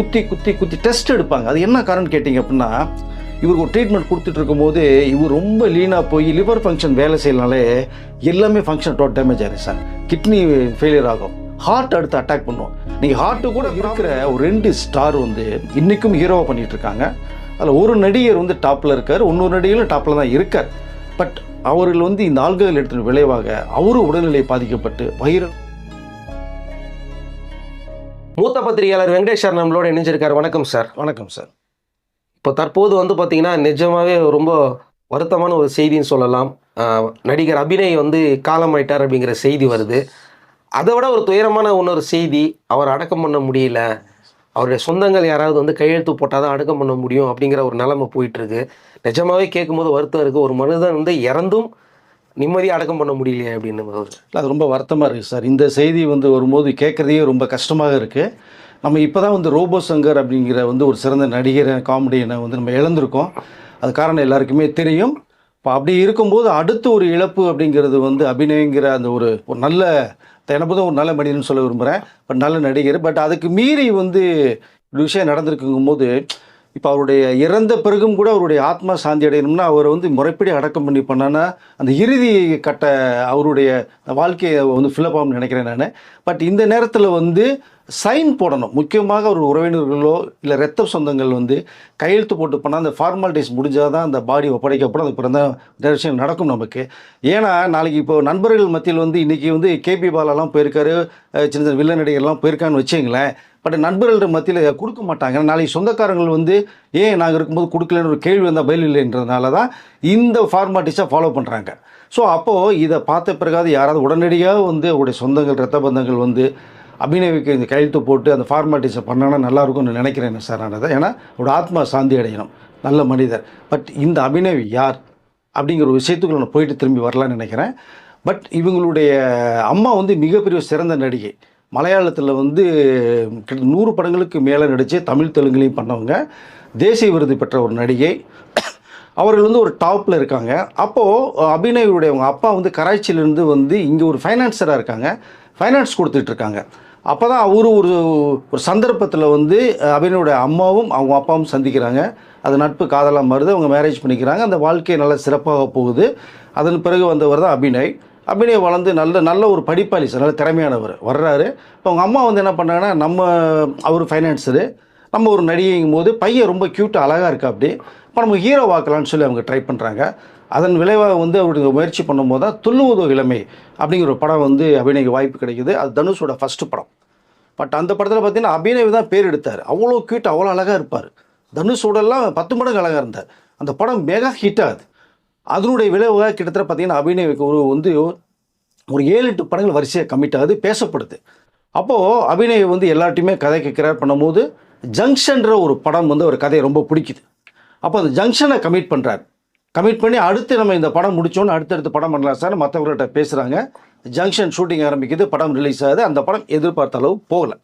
குத்தி குத்தி குத்தி டெஸ்ட் எடுப்பாங்க. அது என்ன காரணம் கேட்டிங்க அப்படின்னா இவருக்கு ஒரு ட்ரீட்மெண்ட் கொடுத்துட்டு இருக்கும்போது இவர் ரொம்ப லீனாக போய் லிவர் ஃபங்க்ஷன் வேலை செய்யலனாலே எல்லாமே ஃபங்க்ஷன் டோட் டேமேஜ் ஆகிடும் சார். கிட்னி ஃபெயிலியர் ஆகும். ஹார்ட் அடுத்து அட்டாக் பண்ணுவோம் நீங்கள் ஹார்ட்டு கூட இருக்கிற ஒரு ரெண்டு ஸ்டார் வந்து இன்றைக்கும் ஹீரோவாக பண்ணிகிட்டு இருக்காங்க அதில் ஒரு நடிகர் வந்து டாப்பில் இருக்கார். இன்னொரு நடிகரும் டாப்பில் தான் இருக்கார். பட் அவர்கள் வந்து இந்த ஆள்கள் எடுத்த விளைவாக அவரும் உடல்நிலை பாதிக்கப்பட்டு வைரல் மூத்த பத்திரிகையாளர் வெங்கடேஷ் நம்மளோட இணைஞ்சிருக்காரு. வணக்கம் சார். வணக்கம் சார். இப்போ தற்போது வந்து பார்த்தீங்கன்னா நிஜமாவே ரொம்ப வருத்தமான ஒரு செய்தின்னு சொல்லலாம். நடிகர் அபிநய் வந்து காலமாயிட்டார் அப்படிங்கிற செய்தி வருது. அதை விட ஒரு துயரமான இன்னொரு செய்தி அவர் அடக்கம் பண்ண முடியல. அவருடைய சொந்தங்கள் யாராவது வந்து கையெழுத்து போட்டால் தான் அடக்கம் பண்ண முடியும் அப்படிங்கிற ஒரு நிலைமை போயிட்டு இருக்கு. நிஜமாவே கேட்கும்போது வருத்தம் இருக்குது ஒரு மனிதன் வந்து இறந்தும் நிம்மதியாக அடக்கம் பண்ண முடியலையே அப்படின்னு ஒரு அது ரொம்ப வருத்தமாக இருக்குது சார். இந்த செய்தி வந்து வரும்போது கேட்குறதே ரொம்ப கஷ்டமாக இருக்குது நம்ம இப்போ தான் வந்து ரோபோ சங்கர் அப்படிங்கிற வந்து ஒரு சிறந்த நடிகரை காமெடியனை வந்து நம்ம இழந்திருக்கோம். அது காரணம் எல்லாருக்குமே தெரியும். இப்போ அப்படி இருக்கும்போது அடுத்து ஒரு இழப்பு அப்படிங்கிறது வந்து அபிநயங்கிற அந்த ஒரு ஒரு நல்ல எனக்கு ஒரு நல்ல மனிதன் சொல்ல விரும்புகிறேன் பட் நல்ல நடிகர். பட் அதுக்கு மீறி வந்து ஒரு விஷயம் நடந்திருக்குங்கும் போது இப்போ அவருடைய இறந்த பிறகும் கூட அவருடைய ஆத்மா சாந்தி அடையணும்னா அவரை வந்து முறைப்படி அடக்கம் பண்ணி பண்ணான்னா அந்த இறுதி கட்ட அவருடைய வாழ்க்கையை வந்து ஃபில்அப் ஆகும்னு நினைக்கிறேன் நான். பட் இந்த நேரத்தில் வந்து சைன் போடணும். முக்கியமாக ஒரு உறவினர்களோ இல்லை ரத்த சொந்தங்கள் வந்து கையெழுத்து போட்டு பண்ணால் அந்த ஃபார்மாலிட்டிஸ் முடிஞ்சால் தான் அந்த பாடி ஒப்படைக்கப்படும். அது பிறந்த விஷயம் நடக்கும் நமக்கு. ஏன்னா நாளைக்கு இப்போ நண்பர்கள் மத்தியில் வந்து இன்றைக்கி வந்து கேபி பாலாலாம் போயிருக்காரு. சின்ன சின்ன வில்ல நடிகர்லாம் போயிருக்கான்னு வச்சுங்களேன். பட் நண்பர்கள் மத்தியில் கொடுக்க மாட்டாங்க. நாளைக்கு சொந்தக்காரங்கள் வந்து ஏன் நாங்கள் இருக்கும்போது கொடுக்கலன்னு ஒரு கேள்வி வந்தால் பதில் இல்லைன்றதுனால தான் இந்த ஃபார்மாலிட்டிஸாக ஃபாலோ பண்ணுறாங்க ஸோ அப்போது இதை பார்த்த பிறகாவது யாராவது உடனடியாக வந்து அவருடைய சொந்தங்கள் ரத்த பந்தங்கள் வந்து அபிநவிக்கு இந்த கையெழுத்து போட்டு அந்த ஃபார்மாலிட்டிஸை பண்ணானா நல்லா இருக்கும்னு நினைக்கிறேன் சார் நான் தான் ஏன்னா அவரோட ஆத்மா சாந்தி அடையணும். நல்ல மனிதர். பட் இந்த அபிநவி யார் அப்படிங்கிற ஒரு விஷயத்துக்குள்ள நான் போயிட்டு திரும்பி வரலான்னு நினைக்கிறேன். பட் இவங்களுடைய அம்மா வந்து மிகப்பெரிய சிறந்த நடிகை. மலையாளத்தில் வந்து கிட்ட நூறு படங்களுக்கு மேலே நடித்து தமிழ் தெலுங்குலையும் பண்ணவங்க. தேசிய விருது பெற்ற ஒரு நடிகை. அவர்கள் வந்து ஒரு டாப்பில் இருக்காங்க. அப்போது அபிநயுடைய அவங்க அப்பா வந்து கராச்சியிலேருந்து வந்து இங்கே ஒரு ஃபைனான்சராக இருக்காங்க. ஃபைனான்ஸ் கொடுத்துட்ருக்காங்க. அப்போ தான் அவரு ஒரு ஒரு சந்தர்ப்பத்தில் வந்து அபிநயோட அம்மாவும் அவங்க அப்பாவும் சந்திக்கிறாங்க. அது நட்பு காதலாக மாறுது. அவங்க மேரேஜ் பண்ணிக்கிறாங்க. அந்த வாழ்க்கை நல்லா சிறப்பாக போகுது. அதன் பிறகு வந்தவர் தான் அபிநய். அபிநய் வளர்ந்து நல்ல நல்ல ஒரு படிப்பாளி சார் நல்ல திறமையானவர். வர்றாரு. இப்போ அவங்க அம்மா வந்து என்ன பண்ணாங்கன்னா நம்ம அவர் ஃபைனான்ஸரு நம்ம ஒரு நடிகைங்கும் போது பையன் ரொம்ப க்யூட்டாக அழகாக இருக்கா அப்படி இப்போ நம்ம ஹீரோ வாக்கலாம்னு சொல்லி அவங்க ட்ரை பண்ணுறாங்க அதன் விளைவாக வந்து அவருடைய முயற்சி பண்ணும்போது தான் துள்ளுவதோ இளமை அப்படிங்கிற ஒரு படம் வந்து அபிநய்க்கு வாய்ப்பு கிடைக்குது. அது தனுஷோட ஃபஸ்ட்டு படம். பட் அந்த படத்தில் பார்த்தீங்கன்னா அபிநய் தான் பேர் எடுத்தார். அவ்வளோ க்யூட் அவ்வளோ அழகாக இருப்பார். தனுஷோடெல்லாம் பத்து மடங்கு அழகாக இருந்தார். அந்த படம் மெகா ஹிட் ஆகுது. அதனுடைய விளைவாக கிட்டத்தட்ட பார்த்தீங்கன்னா அபிநய ஒரு வந்து ஒரு ஏழு எட்டு படங்கள் வரிசையாக கம்மிட் ஆகுது பேசப்படுது. அப்போது அபிநய வந்து எல்லார்ட்டையுமே கதை கேட்குறார் பண்ணும்போது ஜங்ஷன்ற ஒரு படம் வந்து ஒரு கதையை ரொம்ப பிடிக்குது. அப்போ அந்த ஜங்ஷனை கமிட் பண்ணுறாரு கமிட் பண்ணி அடுத்து நம்ம இந்த படம் முடித்தோன்னு அடுத்தடுத்து படம் பண்ணலாம் சார் மற்றவர்கள்ட்ட பேசுகிறாங்க ஜங்ஷன் ஷூட்டிங் ஆரம்பிக்குது படம் ரிலீஸ் ஆகுது அந்த படம் எதிர்பார்த்த அளவு போகலை.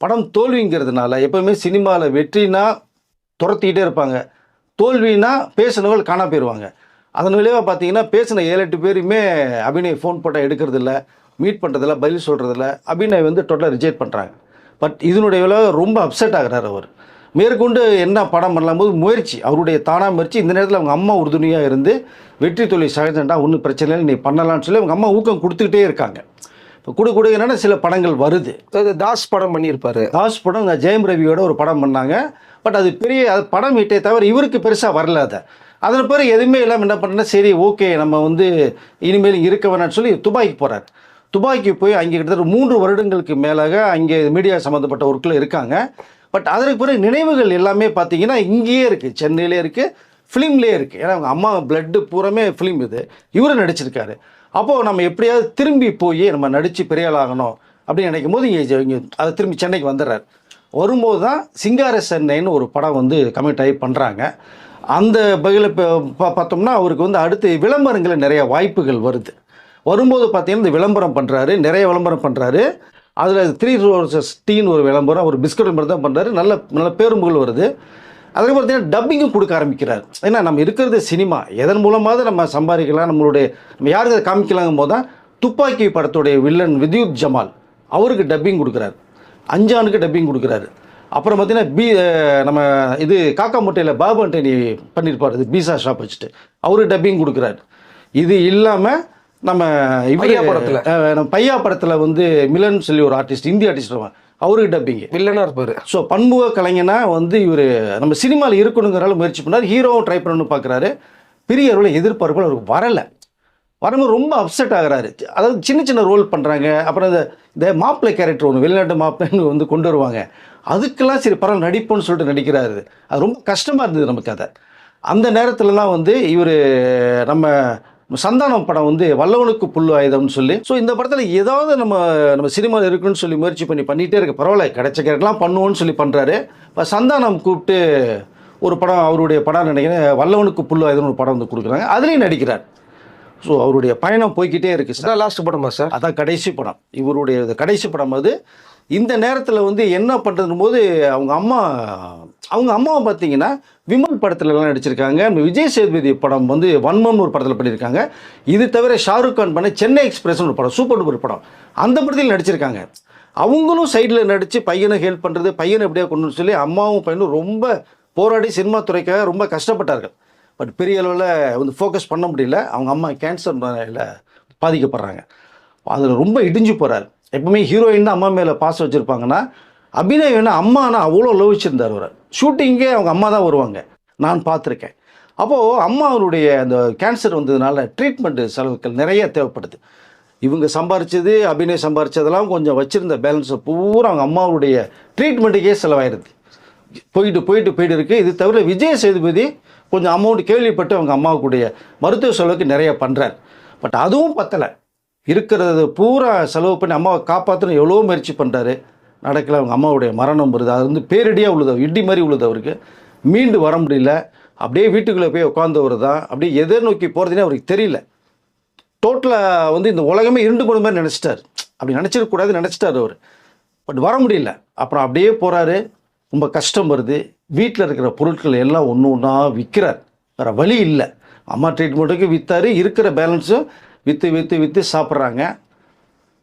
படம் தோல்விங்கிறதுனால எப்பவுமே சினிமாவில் வெற்றினா துரத்திக்கிட்டே இருப்பாங்க. தோல்வினா பேசினவர்கள் காணா போயிடுவாங்க அதன் விளைவாக பார்த்தீங்கன்னா பேசின ஏழு எட்டு பேருமே அபிநய் ஃபோன் போட்டால் எடுக்கிறதில்ல மீட் பண்ணுறதில்ல பதில் சொல்கிறதில்ல அபிநய் வந்து டோட்டலாக ரிஜெக்ட் பண்ணுறாங்க பட் இதனுடைய விளைவாக ரொம்ப அப்செட் ஆகுறாரு அவர். மேற்கொண்டு என்ன படம் பண்ணலாம் போது முயற்சி அவருடைய தானா முயற்சி இந்த நேரத்தில் அவங்க அம்மா உறுதுணையாக இருந்து வெற்றி தொழில் சகஜண்டா ஒன்றும் பிரச்சனை இல்லை நீ பண்ணலாம்னு சொல்லி அவங்க அம்மா ஊக்கம் கொடுத்துக்கிட்டே இருக்காங்க. இப்போ கொடு கொடு என்னன்னா சில படங்கள் வருது. தாஸ் படம் பண்ணியிருப்பாரு. தாஸ் படம் ஜெயம் ரவியோட ஒரு படம் பண்ணாங்க. பட் அது பெரிய அது படம் ஹிட்டே தவிர இவருக்கு பெருசாக வரல அதை. அதன் பிறகு எதுவுமே இல்லாமல் என்ன பண்ணுறேன்னா சரி ஓகே நம்ம வந்து இனிமேல் இருக்க வேணாம்னு சொல்லி துபாய்க்கு போகிறார் துபாய்க்கு போய் அங்கே கிட்டத்தட்ட மூன்று வருடங்களுக்கு மேலாக அங்கே மீடியா சம்மந்தப்பட்ட ஒர்க்கில் இருக்காங்க. பட் அதற்கு பிறகு நினைவுகள் எல்லாமே பார்த்தீங்கன்னா இங்கேயே இருக்குது சென்னையிலே இருக்குது ஃபிலிம்லேயே இருக்குது ஏன்னா அவங்க அம்மா பிளட்டு பூரமே ஃபிலிம் இது. இவரும் நடிச்சிருக்காரு. அப்போது நம்ம எப்படியாவது திரும்பி போய் நம்ம நடித்து பெரிய அப்படின்னு நினைக்கும் போது இங்கே இங்கே அதை திரும்பி சென்னைக்கு வந்துடுறாரு. வரும்போது தான் சிங்கார சென்னைன்னு ஒரு படம் வந்து கமிட் ஆகி பண்ணுறாங்க அந்த வகையில் இப்போ பார்த்தோம்னா அவருக்கு வந்து அடுத்து விளம்பரங்களில் நிறைய வாய்ப்புகள் வருது. வரும்போது பார்த்தீங்கன்னா இந்த விளம்பரம் பண்ணுறாரு நிறைய விளம்பரம் பண்ணுறாரு அதில் த்ரீ ரோசஸ் டீன்னு ஒரு விளம்பரம் ஒரு பிஸ்கட் விளம்பரம் தான் பண்ணுறாரு நல்ல நல்ல பேரும்புகள் வருது. அதுக்கு பார்த்தீங்கன்னா டப்பிங்கும் கொடுக்க ஆரம்பிக்கிறார். ஏன்னா நம்ம இருக்கிறது சினிமா. எதன் மூலமாவது நம்ம சம்பாதிக்கலாம் நம்மளுடைய நம்ம யாருக்கு அதை காமிக்கலாங்கும் போது தான் துப்பாக்கி படத்துடைய வில்லன் வித்யுத் ஜமால் அவருக்கு டப்பிங் கொடுக்குறாரு. அஞ்சானுக்கு டப்பிங் கொடுக்குறாரு. அப்புறம் பார்த்தீங்கன்னா பி நம்ம இது காக்கா முட்டையில் பாபு அண்டனி பண்ணியிருப்பார் இது பீஸா ஷாப் வச்சுட்டு. அவரு டப்பிங் கொடுக்குறாரு. இது இல்லாமல் நம்ம பையா படத்துல. நம்ம பையா படத்தில் வந்து மிலன் சொல்லி ஒரு ஆர்டிஸ்ட் இந்திய ஆர்டிஸ்ட் அவருக்கு டப்பிங்கு வில்லனா இருப்பாரு. ஸோ பன்முக கலைஞனா வந்து இவர் நம்ம சினிமாவில் இருக்கணுங்கிறால முயற்சி பண்ணார் ஹீரோவும் ட்ரை பண்ணணும்னு பார்க்குறாரு பெரிய அளவில் எதிர்பார்ப்புகள் அவருக்கு வரலை. வரும்போது ரொம்ப அப்செட் ஆகிறாரு. அதாவது சின்ன சின்ன ரோல் பண்ணுறாங்க அப்புறம் இந்த இந்த மாப்பிள்ளை கேரக்டர் ஒன்று வெளிநாட்டு மாப்பிள்ளைன்னு வந்து கொண்டு வருவாங்க. அதுக்கெல்லாம் சரி பரவாயில்ல நடிப்போம்னு சொல்லிட்டு நடிக்கிறாரு. அது ரொம்ப கஷ்டமாக இருந்தது நமக்கு அதை. அந்த நேரத்துலலாம் வந்து இவர் நம்ம சந்தானம் படம் வந்து வல்லவனுக்கு புல்லு ஆயுதம்னு சொல்லி ஸோ இந்த படத்தில் ஏதாவது நம்ம நம்ம சினிமாவில் இருக்குன்னு சொல்லி முயற்சி பண்ணி பண்ணிகிட்டே இருக்க பரவாயில்ல கிடைச்ச கேரக்டர்லாம் பண்ணுவோன்னு சொல்லி பண்ணுறாரு இப்போ சந்தானம் கூப்பிட்டு ஒரு படம் அவருடைய படம் நினைக்கிறேன் வல்லவனுக்கு புல்லு ஆயுதம்னு ஒரு படம் வந்து கொடுக்குறாங்க. அதுலேயும் நடிக்கிறார். ஸோ அவருடைய பயணம் போய்க்கிட்டே இருக்குது சார் லாஸ்ட் படமா சார் அதான் கடைசி படம். இவருடைய கடைசி படம் அது. இந்த நேரத்தில் வந்து என்ன பண்ணுறதுன்னு போது அவங்க அம்மா அவங்க அம்மாவை பார்த்தீங்கன்னா விமல் படத்துலலாம் நடிச்சிருக்காங்க. விஜய் சேதுபதி படம் வந்து வன்மம்னு ஒரு படத்தில் பண்ணியிருக்காங்க. இது தவிர ஷாருக் கான் பண்ண சென்னை எக்ஸ்பிரஸ்னு ஒரு படம் சூப்பர் டூப்பர் படம். அந்த படத்தில் நடிச்சிருக்காங்க. அவங்களும் சைடில் நடித்து பையனை ஹெல்ப் பண்ணுறது பையனை எப்படியா கொண்டு சொல்லி அம்மாவும் பையனும் ரொம்ப போராடி சினிமா துறைக்காக ரொம்ப கஷ்டப்பட்டார்கள். பட் பெரிய அளவில் வந்து ஃபோக்கஸ் பண்ண முடியல. அவங்க அம்மா கேன்சர் பாதிக்கப்படுறாங்க. அதில் ரொம்ப இடிஞ்சு போகிறார் எப்பவுமே ஹீரோயின் தான் அம்மா மேலே பாசம் வச்சுருப்பாங்கன்னா அபிநய் வேணா அம்மானா அவ்வளோ லவ் வச்சுருந்தார் அவர். ஷூட்டிங்கே அவங்க அம்மா தான் வருவாங்க. நான் பார்த்துருக்கேன். அப்போது அம்மா அவருடைய அந்த கேன்சர் வந்ததுனால ட்ரீட்மெண்ட்டு செலவுகள் நிறைய தேவைப்படுது. இவங்க சம்பாரிச்சது அபிநய் சம்பாரிச்சதெல்லாம் கொஞ்சம் வச்சுருந்த பேலன்ஸை பூரா அவங்க அம்மாவுடைய ட்ரீட்மெண்ட்டுக்கே செலவாயிருது. போயிட்டு போயிட்டு போயிட்டு இருக்குது இது தவிர விஜய் சேதுபதி கொஞ்சம் அமௌண்ட் கேள்விப்பட்டு அவங்க அம்மாவுக்குடைய மருத்துவ செலவுக்கு நிறைய பண்ணுறார் பட் அதுவும் பத்தலை. இருக்கிறது பூரா செலவு பண்ணி அம்மாவை காப்பாற்றணும் எவ்வளோ முயற்சி பண்ணுறாரு நடக்கல அவங்க அம்மாவுடைய மரணம் வருது. அது வந்து பேரடியாக உள்ளது இடி மாதிரி உள்ளது அவருக்கு. மீண்டு வர முடியல. அப்படியே வீட்டுக்குள்ளே போய் உட்காந்தவர் தான். அப்படியே எதை நோக்கி போகிறதுனே அவருக்கு தெரியல. டோட்டலாக வந்து இந்த உலகமே இருண்டு போன மாதிரி நினச்சிட்டார். அப்படி நினச்சிடக்கூடாது நினச்சிட்டார் அவர். பட் வர முடியல. அப்புறம் அப்படியே போகிறாரு ரொம்ப கஷ்டம் வருது. வீட்டில் இருக்கிற பொருட்கள் எல்லாம் ஒன்று ஒன்றா விற்கிறார் வேறு வழி இல்லை. அம்மா ட்ரீட்மெண்ட்டுக்கு விற்றாரு இருக்கிற பேலன்ஸும் விற்று விற்று விற்று சாப்பிட்றாங்க.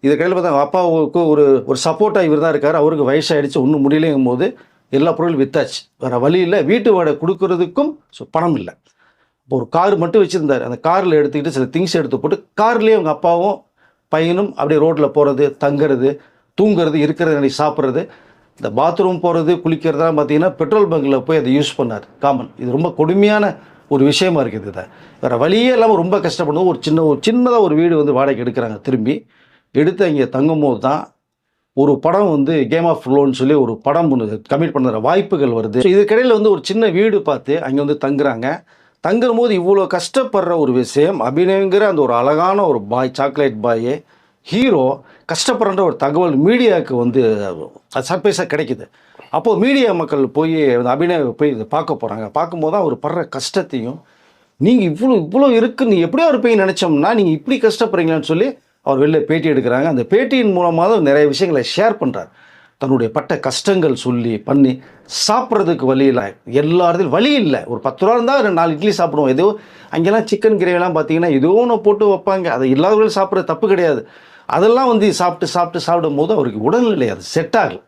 இதுக்கடையில் பார்த்தா அவங்க அப்பாவுக்கு ஒரு ஒரு சப்போர்ட்டாக இவர் தான் இருக்கார். அவருக்கு வயசாகிடுச்சு ஒன்றும் முடியலைங்கும் போது எல்லா பொருளும் விற்றாச்சு வேறு வழி இல்லை. வீட்டு வாடகை கொடுக்கறதுக்கும் ஸோ பணம் இல்லை. இப்போ ஒரு கார் மட்டும் வச்சுருந்தார். அந்த காரில் எடுத்துக்கிட்டு சில திங்ஸ் எடுத்து போட்டு கார்லேயே அவங்க அப்பாவும் பையனும் அப்படியே ரோட்டில் போகிறது தங்குறது தூங்குறது இருக்கிறது அன்றைக்கி சாப்பிட்றது. இந்த பாத்ரூம் போகிறது குளிக்கிறதுலாம் பார்த்தீங்கன்னா பெட்ரோல் பங்கில் போய் அதை யூஸ் பண்ணார். காமன் இது ரொம்ப கொடுமையான ஒரு விஷயமா இருக்குது இதை. வேறு வழியே இல்லாமல் ரொம்ப கஷ்டப்படுது ஒரு சின்ன ஒரு சின்னதாக ஒரு வீடு வந்து வாடகைக்கு எடுக்கிறாங்க திரும்பி. எடுத்து அங்கே தங்கும்போது தான் ஒரு படம் வந்து கேம் ஆஃப் லோன்னு சொல்லி ஒரு படம் ஒன்று கமிட் பண்ணுற வாய்ப்புகள் வருது. இதுக்கிடையில் வந்து ஒரு சின்ன வீடு பார்த்து அங்கே வந்து தங்குறாங்க. தங்குற போது இவ்வளோ கஷ்டப்படுற ஒரு விஷயம் அபிநயங்கிற அந்த ஒரு அழகான ஒரு பாய் சாக்லேட் பாய் ஹீரோ கஷ்டப்படுற ஒரு தகவல் மீடியாவுக்கு வந்து சர்ப்ரைஸாக கிடைக்குது. அப்போது மீடியா மக்கள் போய் அந்த அபிநய போய் இதை பார்க்க போகிறாங்க பார்க்கும்போது தான் அவர் படுற கஷ்டத்தையும் நீங்கள் இவ்வளோ இவ்வளோ இருக்கு நீ எப்படியா இருப்பீங்கன்னு நினச்சோம்னா நீங்கள் இப்படி கஷ்டப்படுறீங்களான்னு சொல்லி அவர் வெளில பேட்டி எடுக்கிறாங்க. அந்த பேட்டியின் மூலமாக தான் நிறைய விஷயங்களை ஷேர் பண்ணுறார் தன்னுடைய பட்ட கஷ்டங்கள் சொல்லி பண்ணி சாப்பிட்றதுக்கு வழி இல்லை. எல்லா இடத்துலையும் வழி இல்லை. ஒரு பத்து ரூபா இருந்தால் ரெண்டு நாலு இட்லி சாப்பிடுவோம். ஏதோ அங்கெல்லாம் சிக்கன் கிரேவிலாம் பார்த்தீங்கன்னா ஏதோ ஒன்று போட்டு வைப்பாங்க. அதை இல்லாதவர்கள் சாப்பிட்றது தப்பு கிடையாது. அதெல்லாம் வந்து சாப்பிட்டு சாப்பிட்டு சாப்பிடும் போது அவருக்கு உடல்நிலை அது செட் ஆகல.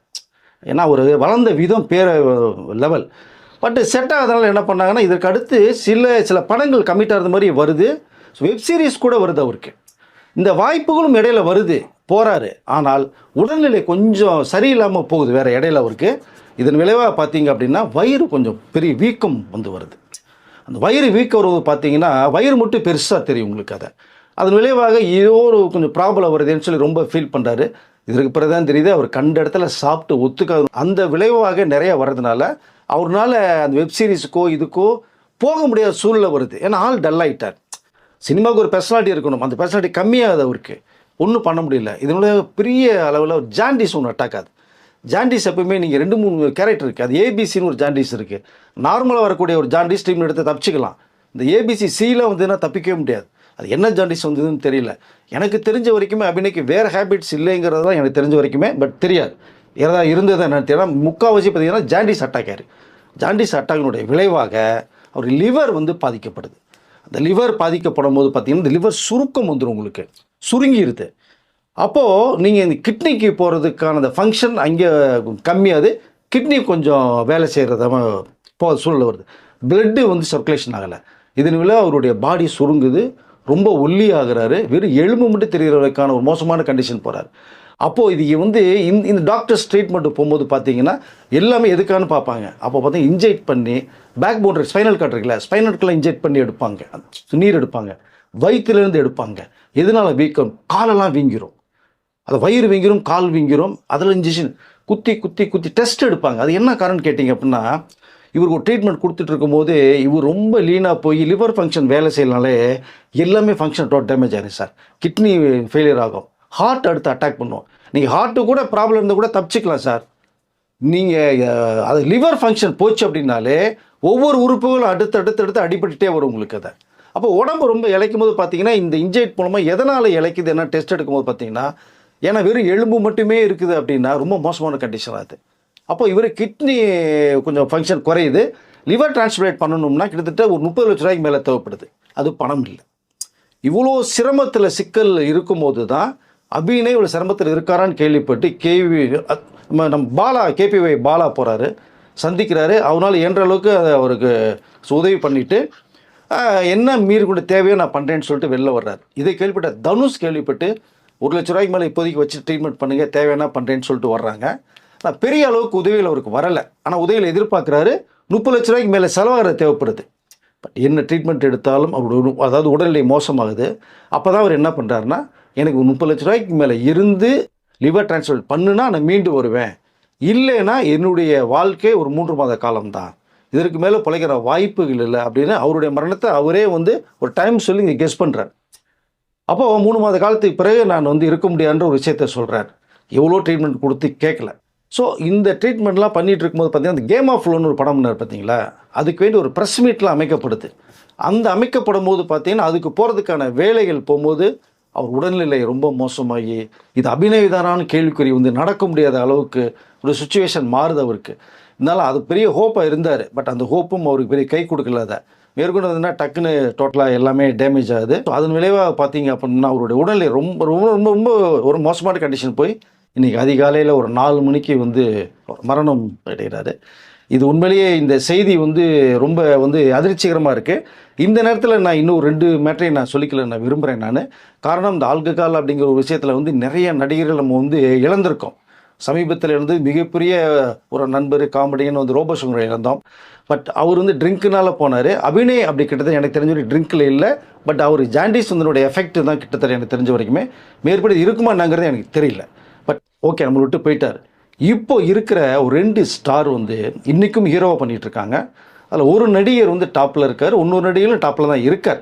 ஏன்னா ஒரு வளர்ந்த விதம் பேர லெவல் பட் செட் ஆகாதனால என்ன பண்ணாங்கன்னா இதற்கு அடுத்து சில சில படங்கள் கமிட் ஆகிறது மாதிரி வருது. வெப் சீரிஸ் கூட வருது அவருக்கு. இந்த வாய்ப்புகளும் இடையில வருது போகிறாரு ஆனால் உடல்நிலை கொஞ்சம் சரியில்லாமல் போகுது வேறு இடையில அவருக்கு. இதன் விளைவாக பார்த்தீங்க அப்படின்னா வயிறு கொஞ்சம் பெரிய வீக்கம் வந்து வருது. அந்த வயிறு வீக்கம் வருவது பார்த்தீங்கன்னா வயிறு மட்டும் பெருசாக தெரியும் உங்களுக்கு அதை. அதன் விளைவாக ஏதோ ஒரு கொஞ்சம் ப்ராப்ளம் வருதுன்னு சொல்லி ரொம்ப ஃபீல் பண்ணுறாரு இதற்கு பிறகு தான் தெரியுது அவர் கண்ட இடத்துல சாப்பிட்டு ஒத்துக்காது. அந்த விளைவாக நிறைய வர்றதுனால அவர்னால அந்த வெப் சீரிஸுக்கோ இதுக்கோ போக முடியாத சூழ்நிலை வருது. ஏன்னா ஆள் டல் ஆகிட்டார் சினிமாவுக்கு ஒரு பர்சனாலிட்டி இருக்கணும். அந்த பர்சனாலிட்டி கம்மியாகுது அவருக்கு. ஒன்றும் பண்ண முடியல. இதனுடைய பெரிய அளவில் ஒரு ஜாண்டிஸ் ஒன்று அட்டாக் ஆகுது. ஜாண்டிஸ் எப்பவுமே நீங்கள் ரெண்டு மூணு கேரக்டர் இருக்குது அது ஏபிசின்னு ஒரு ஜாண்டிஸ் இருக்குது நார்மலாக வரக்கூடிய ஒரு ஜாண்டிஸ் ட்ரீட்மெண்ட் எடுத்து தப்பிச்சிக்கலாம். இந்த ஏபிசி சியில் வந்துன்னா தப்பிக்கவே முடியாது. அது என்ன ஜாண்டிஸ் வந்ததுன்னு தெரியல. எனக்கு தெரிஞ்ச வரைக்குமே அபிநய்க்கு வேறு ஹேபிட்ஸ் இல்லைங்கிறது தான் எனக்கு தெரிஞ்ச வரைக்குமே பட் தெரியாது. ஏதாவது இருந்தது என்னன்னு தெரியல. முக்கால்வாசி பார்த்தீங்கன்னா ஜாண்டிஸ் அட்டாக் ஆயிரு. ஜாண்டிஸ் அட்டாக்கினுடைய விளைவாக அவர் லிவர் வந்து பாதிக்கப்படுது. அந்த லிவர் பாதிக்கப்படும் போது பார்த்தீங்கன்னா இந்த லிவர் சுருக்கம் வந்துடும் உங்களுக்கு. சுருங்கிடுது அப்போது நீங்கள் இந்த கிட்னிக்கு போகிறதுக்கான அந்த ஃபங்க்ஷன் அங்கே கம்மியாது கிட்னி கொஞ்சம் வேலை செய்கிறத போ சூழ்நிலை வருது. பிளட்டு வந்து சர்க்குலேஷன் ஆகலை. இதன் விட அவருடைய பாடி சுருங்குது. ரொம்ப ஒல்லி ஆகிறாரு வெறும் எலும்பு மட்டும் தெரிகிறவரைக்கான ஒரு மோசமான கண்டிஷன் போகிறார் அப்போது இது வந்து இந்த இந்த டாக்டர்ஸ் ட்ரீட்மெண்ட் போகும்போது பார்த்தீங்கன்னா எல்லாமே எதுக்கான்னு பார்ப்பாங்க. அப்போ பார்த்தா இன்ஜெக்ட் பண்ணி பேக் போன்ற ஸ்பைனல் கார்டு இருக்குல்ல ஸ்பைனல் கார்டில் இன்ஜெக்ட் பண்ணி எடுப்பாங்க. நீர் எடுப்பாங்க. வயிற்றுலேருந்து எடுப்பாங்க. எதனால வீக்கம்? காலெல்லாம் வீங்கிரும். அது வயிறு வீங்கிரும் கால் வீங்கிரும். அதில் இன்ஜெக்ஷன் குத்தி குத்தி குத்தி டெஸ்ட் எடுப்பாங்க. அது என்ன காரணம் கேட்டிங்க அப்படின்னா இவருக்கு ஒரு ட்ரீட்மெண்ட் கொடுத்துட்டு இருக்கும்போது இவர் ரொம்ப லீனாக போய் லிவர் ஃபங்க்ஷன் வேலை செய்யலனாலே எல்லாமே ஃபங்க்ஷன் டோட் டேமேஜ் ஆகிடும் சார். கிட்னி ஃபெயிலியர் ஆகும். ஹார்ட் அடுத்து அட்டாக் பண்ணுவோம் நீங்கள் ஹார்ட்டு கூட ப்ராப்ளம் இருந்தால் கூட தப்பிச்சிக்கலாம் சார். நீங்கள் அது லிவர் ஃபங்க்ஷன் போச்சு அப்படின்னாலே ஒவ்வொரு உறுப்புகளும் அடுத்து அடுத்து அடுத்து அடிபட்டுட்டே வரும் உங்களுக்கு அதை. அப்போ உடம்பு ரொம்ப இழைக்கும் போது பார்த்தீங்கன்னா இந்த இன்ஜெக்ட் மூலமாக எதனால் இழைக்குது என்ன டெஸ்ட் எடுக்கும்போது பார்த்தீங்கன்னா ஏன்னா வெறும் எலும்பு மட்டுமே இருக்குது அப்படின்னா ரொம்ப மோசமான கண்டிஷன் அது. அப்போ இவர் கிட்னி கொஞ்சம் ஃபங்க்ஷன் குறையுது. லிவர் டிரான்ஸ்பிளேட் பண்ணணும்னா கிட்டத்தட்ட ஒரு முப்பது லட்ச ரூபாய்க்கு மேலே தேவைப்படுது. அது பணம் இல்லை. இவ்வளோ சிரமத்தில் சிக்கல் இருக்கும்போது தான் அபினே இவ்வளோ சிரமத்தில் இருக்காரான்னு கேள்விப்பட்டு கேவி நம்ம நம்ம பாலா கேபிஒய் பாலா போகிறாரு சந்திக்கிறாரு. அவனால் இயன்ற அளவுக்கு அதை அவருக்கு உதவி பண்ணிவிட்டு என்ன மீறி கொண்டு தேவையோ நான் பண்ணுறேன்னு சொல்லிட்டு வெளில வர்றாரு. இதை கேள்விப்பட்ட தனுஷ் கேள்விப்பட்டு ஒரு லட்ச ரூபாய்க்கு மேலே இப்போதைக்கு வச்சு ட்ரீட்மெண்ட் பண்ணுங்கள் தேவையான பண்ணுறேன்னு சொல்லிட்டு வர்றாங்க. ஆனால் பெரிய அளவுக்கு உதவிகள் அவருக்கு வரலை. ஆனால் உதவியில் எதிர்பார்க்குறாரு. முப்பது லட்ச ரூபாய்க்கு மேலே செலவாகிற தேவைப்படுது. பட் என்ன ட்ரீட்மெண்ட் எடுத்தாலும் அப்படி அதாவது உடல்நிலை மோசமாகுது. அப்போ தான் அவர் என்ன பண்ணுறாருன்னா எனக்கு முப்பது லட்ச ரூபாய்க்கு மேலே இருந்து லிவர் டிரான்ஸ்ஃபர் பண்ணுனா நான் மீண்டு வருவேன். இல்லைன்னா என்னுடைய வாழ்க்கை ஒரு மூன்று மாத காலம்தான். இதற்கு மேலே பிழைக்கிற வாய்ப்புகள் இல்லை அப்படின்னு அவருடைய மரணத்தை அவரே வந்து ஒரு டைம் சொல்லி இங்கே கெஸ் பண்ணுறார் அப்போ மூணு மாத காலத்துக்கு பிறகு நான் வந்து இருக்க முடியாதுன்ற ஒரு விஷயத்த சொல்கிறார் எவ்வளோ ட்ரீட்மெண்ட் கொடுத்து கேட்கல. ஸோ இந்த ட்ரீட்மெண்ட்லாம் பண்ணிட்டு இருக்கும்போது பார்த்தீங்கன்னா அந்த கேம் ஆஃப் லோன் ஒரு படம் பண்ணார் பார்த்தீங்களா? அதுக்கு வேண்டி ஒரு ப்ரெஸ் மீட்லாம் அமைக்கப்படுது. அந்த அமைக்கப்படும் போது பார்த்தீங்கன்னா அதுக்கு போகிறதுக்கான வேலைகள் போகும்போது அவர் உடல்நிலை ரொம்ப மோசமாகி இது அபிநயதானான்னு கேள்விக்குறி வந்து நடக்க முடியாத அளவுக்கு ஒரு சுச்சுவேஷன் மாறுது அவருக்கு. இருந்தாலும் அது பெரிய ஹோப்பாக இருந்தார். பட் அந்த ஹோப்பும் அவருக்கு பெரிய கை கொடுக்கல அதை. மேற்கொண்டு வந்துன்னா டக்குன்னு டோட்டலாக எல்லாமே டேமேஜ் ஆகுது. ஸோ அதன் விளைவாக பார்த்தீங்க அப்படின்னா அவருடைய உடல்நிலை ரொம்ப ரொம்ப ரொம்ப ரொம்ப ஒரு மோசமான கண்டிஷன் போய் இன்றைக்கி அதிகாலையில் ஒரு நாலு மணிக்கு வந்து மரணம் அடைகிறாரு. இது உண்மையிலேயே இந்த செய்தி வந்து ரொம்ப வந்து அதிர்ச்சிகரமாக இருக்குது இந்த நேரத்தில் நான் இன்னும் ரெண்டு மேட்டரையும் நான் சொல்லிக்கல நான் விரும்புகிறேன் நான். காரணம் இந்த ஆல்கஹால் அப்படிங்கிற ஒரு விஷயத்தில் வந்து நிறைய நடிகர்கள் நம்ம வந்து இழந்திருக்கோம். சமீபத்தில் இருந்து மிகப்பெரிய ஒரு நண்பர் காமெடியன் வந்து ரோபோசங்கரை இழந்தோம் பட் அவர் வந்து ட்ரிங்க்குனால போனார். அபிநய் அப்படி கிட்டத்தட்ட எனக்கு தெரிஞ்ச வரைக்கும் ட்ரிங்க்கில் இல்லை. பட் அவர் ஜாண்டிஸ் வந்தனுடைய எஃபெக்ட் தான் கிட்டத்தட்ட எனக்கு தெரிஞ்ச வரைக்குமே. மேற்படி இருக்குமானாங்கிறது எனக்கு தெரியல. ஓகே நம்மளை விட்டு போயிட்டார். இப்போ இருக்கிற ஒரு ரெண்டு ஸ்டார் வந்து இன்றைக்கும் ஹீரோவாக பண்ணிகிட்ருக்காங்க அதில் ஒரு நடிகர் வந்து டாப்பில் இருக்கார் இன்னொரு நடிகரும் டாப்பில் தான் இருக்கார்.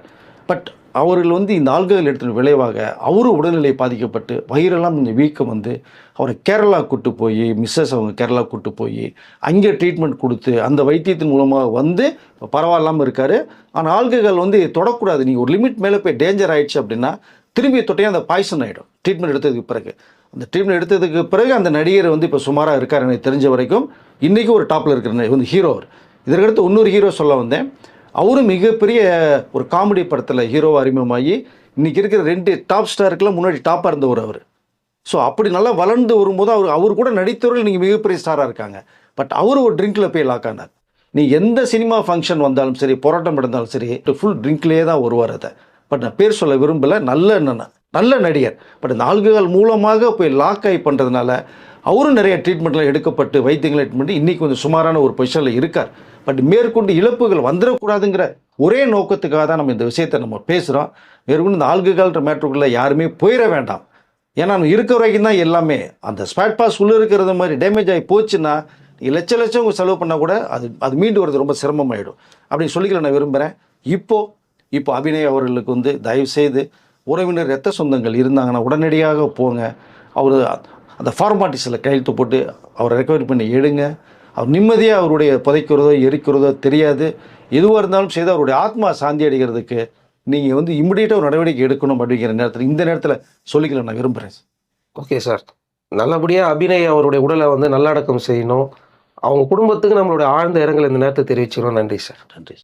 பட் அவர்கள் வந்து இந்த ஆல்கஹால் எடுத்த விளைவாக அவரும் உடல்நிலை பாதிக்கப்பட்டு வயிறெல்லாம் கொஞ்சம் வீக்கம் வந்து அவரை கேரளா கூட்டு போய் மிஸ்ஸஸ் அவங்க கேரளா கூட்டு போய் அங்கே ட்ரீட்மெண்ட் கொடுத்து அந்த வைத்தியத்தின் மூலமாக வந்து பரவாயில்லாமல் இருக்கார். ஆனால் ஆல்கஹால் வந்து தொடக்கூடாது. நீங்கள் ஒரு லிமிட் மேலே போய் டேஞ்சர் ஆகிடுச்சு அப்படின்னா திரும்பி தொட்டையும் அந்த பாய்சன் ஆகிடும் ட்ரீட்மெண்ட் எடுத்ததுக்கு பிறகு. அந்த ட்ரீட்மெண்ட் எடுத்ததுக்கு பிறகு அந்த நடிகர் வந்து இப்போ சுமாராக இருக்கார் எனக்கு தெரிஞ்ச வரைக்கும். இன்றைக்கும் ஒரு டாப்பில் இருக்கிற வந்து ஹீரோ அவர். இதற்கடுத்து இன்னொரு ஹீரோ சொல்ல வந்தேன். அவரும் மிகப்பெரிய ஒரு காமெடி படத்தில் ஹீரோவாக அறிமுகமாகி இன்றைக்கி இருக்கிற ரெண்டு டாப் ஸ்டாருக்கெல்லாம் முன்னாடி டாப்பாக இருந்தவர் அவர். ஸோ அப்படி நல்லா வளர்ந்து வரும்போது அவர் அவர் கூட நடித்தவர்கள் நீங்கள் மிகப்பெரிய ஸ்டாராக இருக்காங்க. பட் அவர் ஒரு ட்ரிங்கில் போய் லாக் ஆனார். நீ எந்த சினிமா ஃபங்க்ஷன் வந்தாலும் சரி போராட்டம் நடந்தாலும் சரி ஃபுல் ட்ரிங்க்லேயே தான் வருவார் அதை. பட் நான் பேர் சொல்ல விரும்பலை நல்ல என்னென்ன நல்ல நடிகர். பட் இந்த ஆல்கஹால் மூலமாக போய் லாக் ஆகி பண்ணுறதுனால அவரும் நிறைய ட்ரீட்மெண்ட்லாம் எடுக்கப்பட்டு வைத்தியங்கள் ட்ரீட்மெண்ட் இன்றைக்கி கொஞ்சம் சுமாரான ஒரு பொசிஷனில் இருக்கார். பட் மேற்கொண்டு இழப்புகள் வந்துடக்கூடாதுங்கிற ஒரே நோக்கத்துக்காக தான் நம்ம இந்த விஷயத்தை நம்ம பேசுகிறோம் மேற்கொண்டு இந்த ஆல்கஹால்ன்ற மேட்ருக்குள்ளே யாருமே போயிட வேண்டாம். ஏன்னா நம்ம இருக்கிற வரைக்கும் தான் எல்லாமே. அந்த ஸ்பேட் பாஸ் உள்ளே இருக்கிறது மாதிரி டேமேஜ் ஆகி போச்சுன்னா நீங்கள் லட்ச லட்சம் உங்கள் செலவு பண்ணால் கூட அது அது மீண்டு வரது ரொம்ப சிரமமாயிடும். அப்படின்னு சொல்லிக்கல நான் விரும்புகிறேன் இப்போது இப்போ அபிநய் அவர்களுக்கு வந்து தயவு செய்து உறவினர் ரத்த சொந்தங்கள் இருந்தாங்கன்னா உடனடியாக போங்க. அவர் அந்த ஃபார்மாலிட்டிஸில் கையெழுத்து போட்டு அவரை ரெக்கவரி பண்ணி எடுங்க. அவர் நிம்மதியாக அவருடைய புதைக்கிறதோ எரிக்கிறதோ தெரியாது. எதுவாக இருந்தாலும் செய்து அவருடைய ஆத்மா சாந்தி அடைகிறதுக்கு நீங்கள் வந்து இம்மிடியேட்டாக ஒரு நடவடிக்கை எடுக்கணும் அப்படிங்கிற நேரத்தில் இந்த நேரத்தில் சொல்லிக்கல நான் விரும்புகிறேன் ஓகே சார் நல்லபடியாக அபிநய் அவருடைய உடலை வந்து நல்லடக்கம் செய்யணும். அவங்க குடும்பத்துக்கு நம்மளுடைய ஆழ்ந்த இரங்கல் இந்த நேரத்தை தெரிவிச்சுக்கிறோம். நன்றி சார் நன்றி